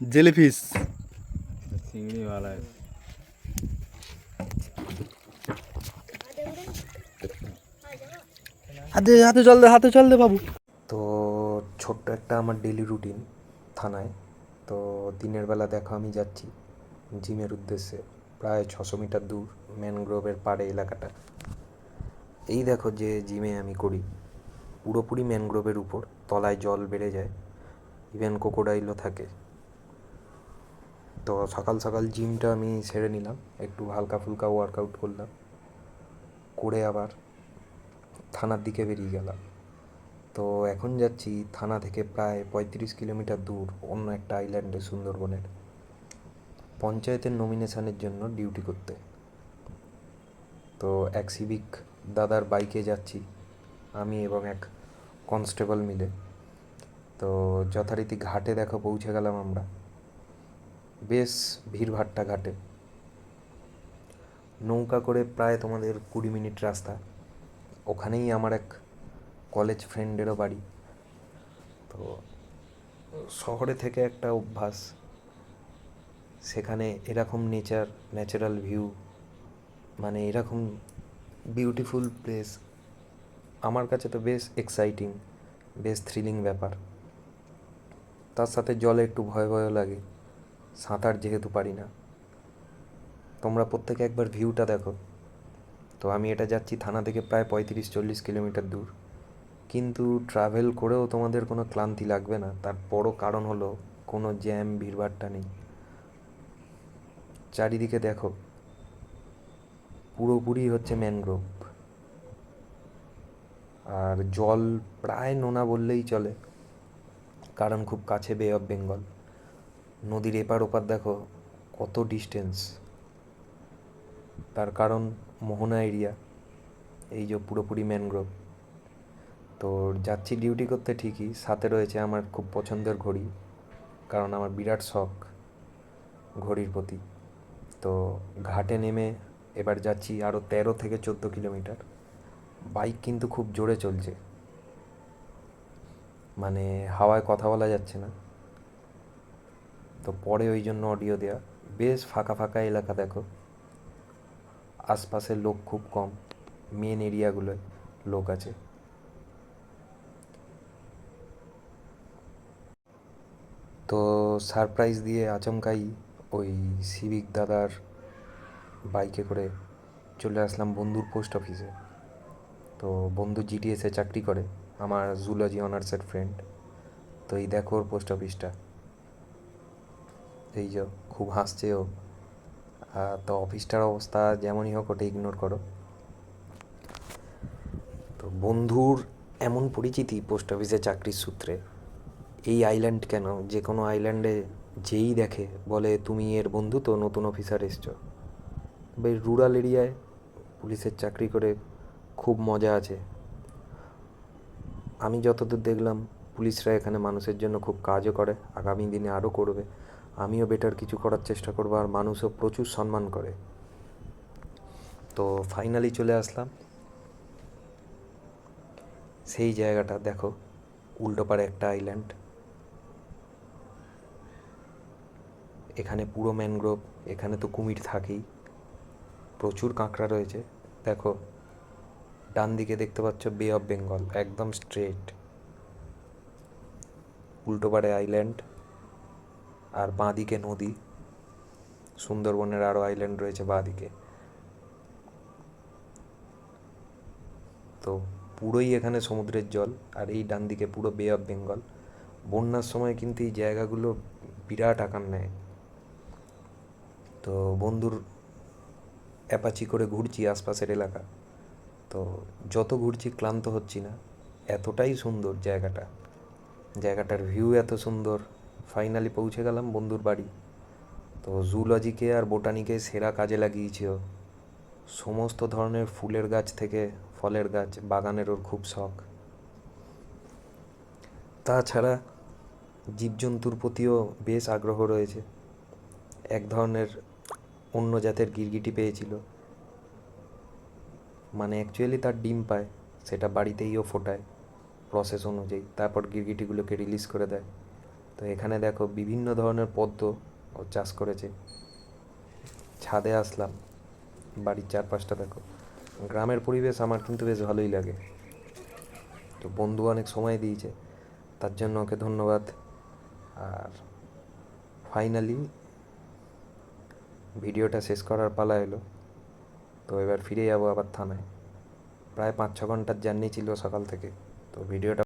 Jellyfish. চিংড়ি ভালো আছে। হাতে হাতে চল দে হাতে চল দে বাবু। তো ছোট্ট একটা আমার ডেলি রুটিন থানায়। তো দিনের বেলা দেখো আমি যাচ্ছি জিমের উদ্দেশ্যে প্রায় ছশো মিটার দূর ম্যানগ্রোভের পাড়ে এলাকাটা। এই দেখো যে জিমে আমি করি। পুরোপুরি ম্যানগ্রোভের উপর তলায় জল বেড়ে যায়। ইভেন কোকোডাইলও থাকে। তো সকাল সকাল জিমটা আমি সেরে নিলাম। একটু হালকা ফুলকা ওয়ার্কআউট করলাম। করে আবার থানার দিকে বেরিয়ে গেলাম। তো এখন যাচ্ছি থানা থেকে প্রায় পঁয়ত্রিশ কিলোমিটার দূর, অন্য একটা আইল্যান্ডে সুন্দরবনের। পঞ্চায়েতের নমিনেশানের জন্য ডিউটি করতে। তো এক সিভিক দাদার বাইকে যাচ্ছি, আমি এবং এক কনস্টেবল মিলে। তো যথারীতি ঘাটে দেখো পৌঁছে গেলাম আমরা। বেশ ভিড়ভাট্টা ঘাটে। নৌকা করে প্রায় তোমাদের কুড়ি মিনিট রাস্তা। ওখানেই আমার এক কলেজ ফ্রেন্ডেরও বাড়ি। তো শহরে থেকে একটা অভ্যাস। সেখানে এরকম নেচার ন্যাচারাল ভিউ মানে এরকম বিউটিফুল প্লেস আমার কাছে তো বেশ এক্সাইটিং বেশ থ্রিলিং ব্যাপার। তার সাথে জলে একটু ভয় ভয়ও লাগে। সাঁতার যেহেতু পারি না। তোমরা প্রত্যেকে একবার ভিউটা দেখো। তো আমি এটা যাচ্ছি থানা থেকে প্রায় পঁয়ত্রিশ চল্লিশ কিলোমিটার দূর। কিন্তু ট্রাভেল করেও তোমাদের কোনো ক্লান্তি লাগবে না। তার বড় কারণ হলো কোনো জ্যাম ভিড়ভাট্টা নেই। চারিদিকে দেখো, পুরোপুরি হচ্ছে ম্যানগ্রোভ আর জল প্রায় নোনা বললেই চলে। কারণ খুব কাছে বে অফ বেঙ্গল নদীর এপার ওপার দেখো, কত ডিস্টেন্স তার কারণ মোহনা এরিয়া এই যে পুরোপুরি ম্যানগ্রোভ তো যাচ্ছি ডিউটি করতে ঠিকই, সাথে রয়েছে আমার খুব পছন্দের ঘড়ি, কারণ আমার বিরাট শখ ঘড়ির প্রতি। তো ঘাটে নেমে এবার যাচ্ছি আরও তেরো থেকে চোদ্দ কিলোমিটার বাইক কিন্তু খুব জোরে চলছে। মানে হাওয়ায় কথা বলা যাচ্ছে না। তো পরে ওই জন্য অডিও দেওয়া বেশ ফাঁকা ফাঁকা এলাকা দেখো। আশপাশের লোক খুব কম। মেন এরিয়াগুলোয় লোক আছে। তো সারপ্রাইজ দিয়ে আচমকাই ওই সিভিক দাদার বাইকে করে চলে আসলাম বন্ধুর পোস্ট অফিসে তো বন্ধু জিটিএসে চাকরি করে, আমার জুলজি অনার্সের ফ্রেন্ড তো এই দেখো ওর পোস্ট অফিসটা এই যে খুব হাসছে ও। আহ, তো অফিসটার অবস্থা যেমনই হোক ওটা ইগনোর করো। তো বন্ধুর এমন পরিচিতি পোস্ট অফিসে চাকরির সূত্রে। এই আইল্যান্ড কেন? যে কোনো আইল্যান্ডে যেই দেখে বলে তুমি এর বন্ধু তো নতুন অফিসার এসছো। তবে রুরাল এরিয়ায় পুলিশের চাকরি করে খুব মজা আছে। আমি যতদূর দেখলাম পুলিশরা এখানে মানুষের জন্য খুব কাজও করে আগামী দিনে আরও করবে। আমিও বেটার কিছু করার চেষ্টা করব আর মানুষও প্রচুর সম্মান করে। তো ফাইনালি চলে আসলাম। সেই জায়গাটা দেখো, উল্টো পারে একটা আইল্যান্ড এখানে পুরো ম্যানগ্রোভ এখানে তো কুমির থাকেই। প্রচুর কাঁকড়া রয়েছে। দেখো, ডান দিকে দেখতে পাচ্ছ বে অফ বেঙ্গল একদম স্ট্রেট উল্টো পারে আইল্যান্ড আর বাঁ দিকে নদী। সুন্দরবনের আরও আইল্যান্ড রয়েছে বাঁ দিকে তো পুরোই এখানে সমুদ্রের জল আর এই ডান দিকে পুরো বে অফ বেঙ্গল বন্যার সময় কিন্তু এই জায়গাগুলো বিরাট আকার নেয়। তো বন্ধুর অ্যাপাচি করে ঘুরছি আশপাশের এলাকা। তো যত ঘুরছি ক্লান্ত হচ্ছি না, এতটাই সুন্দর জায়গাটা। জায়গাটার ভিউ এত সুন্দর। ফাইনালি পৌঁছে গেলাম বন্ধুর বাড়ি। তো জুলজিকে আর বোটানিকে সেরা কাজে লাগিয়েছে ও সমস্ত ধরনের ফুলের গাছ থেকে ফলের গাছ, বাগানের ওর খুব শখ। তাছাড়া জীবজন্তুর প্রতিও বেশ আগ্রহ রয়েছে। এক ধরনের অন্য জাতের গিরগিটি পেয়েছিল। মানে অ্যাকচুয়ালি তার ডিম পায়, সেটা বাড়িতেই ও ফোটায়। প্রসেস অনুযায়ী, তারপর গিরগিটিগুলোকে রিলিজ করে দেয়। তো এখানে দেখো বিভিন্ন ধরনের পদ্ম ও চাষ করেছে। ছাদে আসলাম, বাড়ির চারপাশটা দেখো। গ্রামের পরিবেশ আমার কিন্তু বেশ ভালোই লাগে। তো বন্ধু অনেক সময় দিয়েছে, তার জন্য ওকে ধন্যবাদ। আর ফাইনালি ভিডিওটা শেষ করার পালা এলো। তো এবার ফিরে যাব আবার থানায়। প্রায় পাঁচ ছ ঘণ্টার জার্নি ছিল সকাল থেকে। তো ভিডিওটা